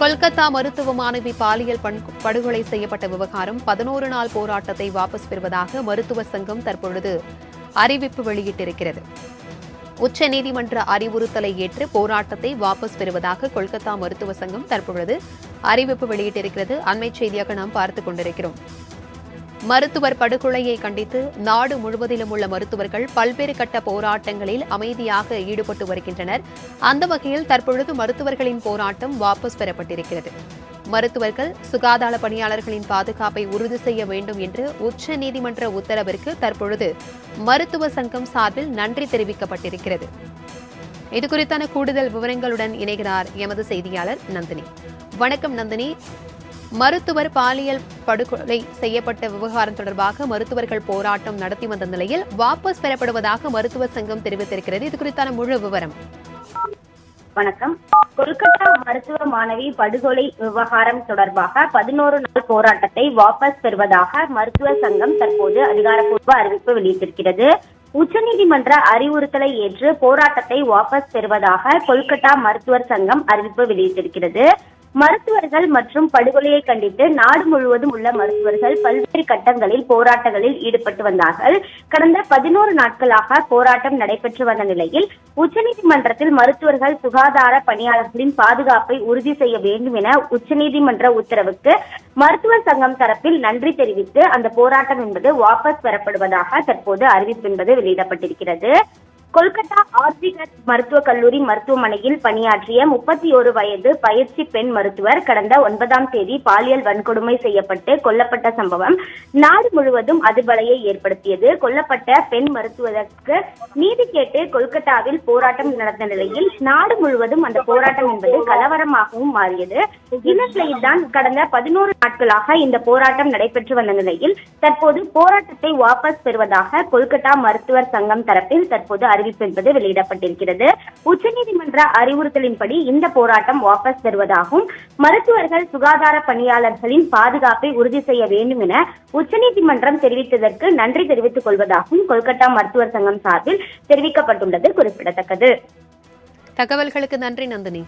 கொல்கத்தா மருத்துவ மாணவி பாலியல் படுகொலை செய்யப்பட்ட விவகாரம் பதினோரு நாள் போராட்டத்தை வாபஸ் பெறுவதாக மருத்துவ சங்கம் தற்பொழுது அறிவிப்பு வெளியிட்டிருக்கிறது. உச்சநீதிமன்ற அறிவுறுத்தலை ஏற்று போராட்டத்தை வாபஸ் பெறுவதாக கொல்கத்தா மருத்துவ சங்கம் தற்பொழுது அறிவிப்பு வெளியிட்டிருக்கிறது. அண்மைச் செய்தியாக நாம் பார்த்துக் கொண்டிருக்கிறோம். மருத்துவர் படுகொலையை கண்டித்து நாடு முழுவதிலும் உள்ள மருத்துவர்கள் பல்வேறு கட்ட போராட்டங்களில் அமைதியாக ஈடுபட்டு வருகின்றனர். அந்த வகையில் தற்பொழுது மருத்துவர்களின் போராட்டம் வாபஸ் பெறப்பட்டிருக்கிறது. மருத்துவர்கள் சுகாதார பணியாளர்களின் பாதுகாப்பை உறுதி செய்ய வேண்டும் என்று உச்சநீதிமன்ற உத்தரவிற்கு தற்பொழுது மருத்துவ சங்கம் சார்பில் நன்றி தெரிவிக்கப்பட்டிருக்கிறது. இது குறித்தான கூடுதல் விவரங்களுடன் இணைகிறார் எமது செய்தியாளர் நந்தினி. வணக்கம் நந்தினி. மருத்துவர் பாலியல் படுகொலை செய்யப்பட்ட விவகாரம் தொடர்பாக மருத்துவர்கள் போராட்டம் நடத்தி வந்த நிலையில் வாபஸ் பெறப்படுவதாக மருத்துவ சங்கம் தெரிவித்திருக்கிறது. இது குறித்தான முழு விவரம். வணக்கம். கொல்கத்தா மருத்துவ மாணவி படுகொலை விவகாரம் தொடர்பாக பதினோரு நாள் போராட்டத்தை வாபஸ் பெறுவதாக மருத்துவ சங்கம் தற்போது அதிகாரப்பூர்வ அறிவிப்பு வெளியிட்டிருக்கிறது. உச்சநீதிமன்ற அறிவுறுத்தலை ஏற்று போராட்டத்தை வாபஸ் பெறுவதாக கொல்கத்தா மருத்துவர் சங்கம் அறிவிப்பு வெளியிட்டிருக்கிறது. மருத்துவர்கள் மற்றும் படுகொலையை கண்டித்து நாடு முழுவதும் உள்ள மருத்துவர்கள் பல்வேறு கட்டங்களில் போராட்டங்களில் ஈடுபட்டு வந்தார்கள். கடந்த பதினோரு நாட்களாக போராட்டம் நடைபெற்று வந்த நிலையில் உச்சநீதிமன்றத்தில் மருத்துவர்கள் சுகாதார பணியாளர்களின் பாதுகாப்பை உறுதி செய்ய வேண்டும் என உச்சநீதிமன்ற உத்தரவுக்கு மருத்துவர் சங்கம் தரப்பில் நன்றி தெரிவித்து அந்த போராட்டம் என்பது வாபஸ் பெறப்படுவதாக தற்போது அறிவிப்பு என்பது வெளியிடப்பட்டிருக்கிறது. கொல்கத்தா ஆர்ஜிகட் மருத்துவக் கல்லூரி மருத்துவமனையில் பணியாற்றிய முப்பத்தி ஒரு வயது பயிற்சி பெண் மருத்துவர் கடந்த ஒன்பதாம் தேதி பாலியல் வன்கொடுமை செய்யப்பட்டு கொல்லப்பட்ட சம்பவம் நாடு முழுவதும் அதிர்வலையை ஏற்படுத்தியது. கொல்லப்பட்ட பெண் மருத்துவருக்கு நீதி கேட்டு கொல்கத்தாவில் போராட்டம் நடந்த நிலையில் நாடு முழுவதும் அந்த போராட்டம் என்பது கலவரமாகவும் மாறியது. இந்த நிலையில்தான் கடந்த பதினோரு நாட்களாக இந்த போராட்டம் நடைபெற்று வந்த நிலையில் தற்போது போராட்டத்தை வாபஸ் பெறுவதாக கொல்கத்தா மருத்துவர் சங்கம் தரப்பில் தற்போது அறிவிப்பு என்பது வெளியிடப்பட்டிருக்கிறது. உச்சநீதிமன்ற அறிவுறுத்தலின்படி இந்த போராட்டம் வாபஸ் பெறுவதாகவும் மருத்துவர்கள் சுகாதார பணியாளர்களின் பாதுகாப்பை உறுதி செய்ய வேண்டும் என உச்சநீதிமன்றம் தெரிவித்ததற்கு நன்றி தெரிவித்துக் கொள்வதாகவும் கொல்கத்தா மருத்துவர் சங்கம் சார்பில் தெரிவிக்கப்பட்டுள்ளது குறிப்பிடத்தக்கது. தகவல்களுக்கு நன்றி நந்தினி.